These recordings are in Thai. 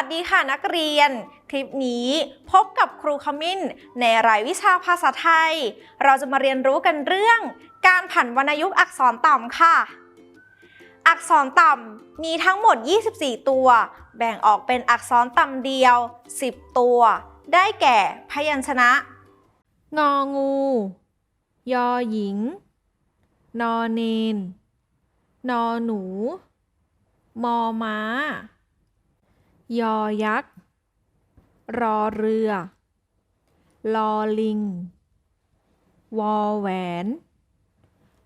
สดีค่ะนักเรียน คลิปนี้พบกับครูขมิ้น ในรายวิชาภาษาไทย เราจะมาเรียนรู้กันเรื่อง การผันวรรณยุกต์อักษรต่ำค่ะ อักษรต่ำมีทั้งหมด 24 ตัว แบ่งออกเป็นอักษรต่ำเดียว 10 ตัว ได้แก่พยัญชนะ งองู ยอหญิง นอเนน นอหนู มอม้า ยอยักษ์ รอเรือ ลอลิง วอแหวน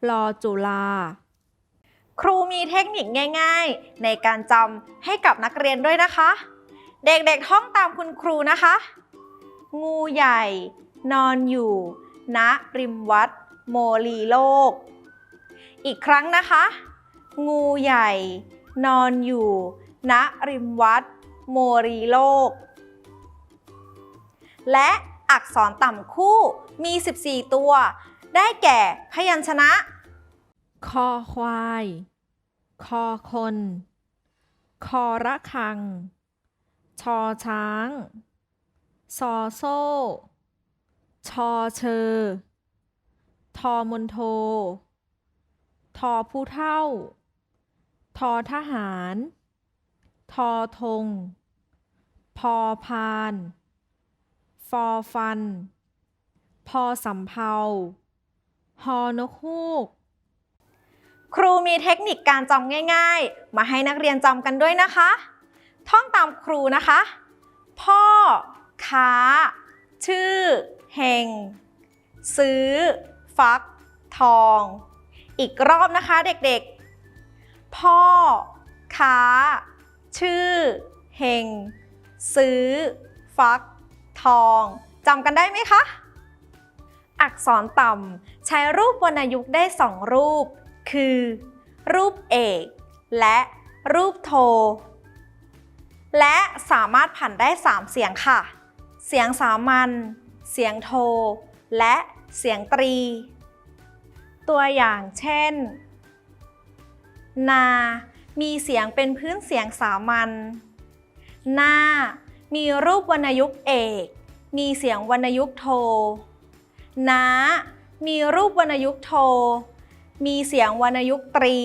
ลอจุลา ครูมีเทคนิคง่าย ๆ ในการจำให้กับนักเรียนด้วยนะคะ เด็กๆท่องตามคุณครูนะคะ งูใหญ่ นอนอยู่ ณ ริมวัด โมลีโลก อีกครั้งนะคะ งูใหญ่ นอนอยู่ณริมวัด โมลีโลก และอักษรต่ำคู่มี 14 ตัว ได้แก่ พยัญชนะ คอควาย คอคน คอระคัง ชอช้าง ซอโซ่ ชอเชอ ทอมนโท ทอผู้เท่า ทอทหาร ทอธง พอพาน ฟอฟัน พอสำเภาฮอนกฮูก ครูมีเทคนิคการจำง่าย ๆ มาให้นักเรียนจำกันด้วยนะคะ ท่องตามครูนะคะ พ่อ ค้า ชื่อ เฮง ซื้อ ฟัก ทอง อีกรอบนะคะเด็กๆ พ่อ ค้า ชื่อ เฮง ซื้อ ฟัก ทองจำกันได้ไหมคะ อักษรต่ำใช้รูปวรรณยุกต์ได้สองรูป คือ รูปเอก และรูปโท และสามารถผันได้ 3 เสียงค่ะ เสียงสามัญ เสียงโท และเสียงตรี ตัวอย่างเช่น นา มีเสียงเป็นพื้นเสียงสามัญ หน้า มีรูปวรรณยุกต์เอก มีเสียงวรรณยุกต์โทน้ามีรูปวรรณยุกต์โท มีเสียงวรรณยุกต์ตรี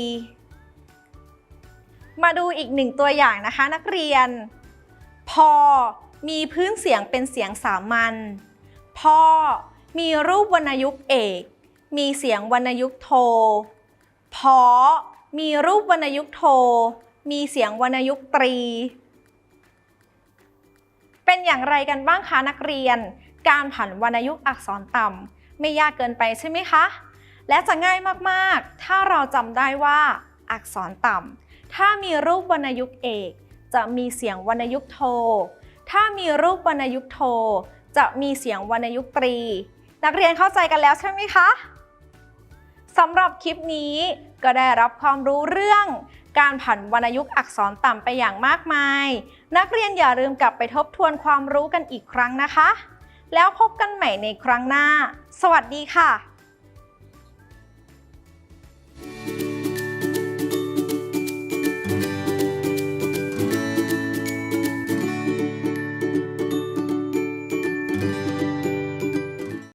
มาดูอีกหนึ่งตัวอย่างนะคะนักเรียน พอ มีพื้นเสียงเป็นเสียงสามัญพ่อมีรูปวรรณยุกต์เอก มีเสียงวรรณยุกต์โท พอ มีรูปวรรณยุกต์โท มีเสียงวรรณยุกต์ตรี เป็นอย่างไรกันบ้างคะนักเรียน การผันวรรณยุกต์อักษรต่ำไม่ยากเกินไปใช่ไหมคะ และจะง่ายมากๆ ถ้าเราจำได้ว่า อักษรต่ำถ้ามีรูปวรรณยุกต์เอก จะมีเสียงวรรณยุกต์โท ถ้ามีรูปวรรณยุกต์โท จะมีเสียงวรรณยุกต์ตรี นักเรียนเข้าใจกันแล้วใช่ไหมคะสำหรับคลิปนี้ก็ได้รับความรู้เรื่อง การผันวรรณยุกต์อักษรต่ำไปอย่างมากมาย นักเรียนอย่าลืมกลับไปทบทวนความรู้กันอีกครั้งนะคะ แล้วพบกันใหม่ในครั้งหน้า สวัสดีค่ะ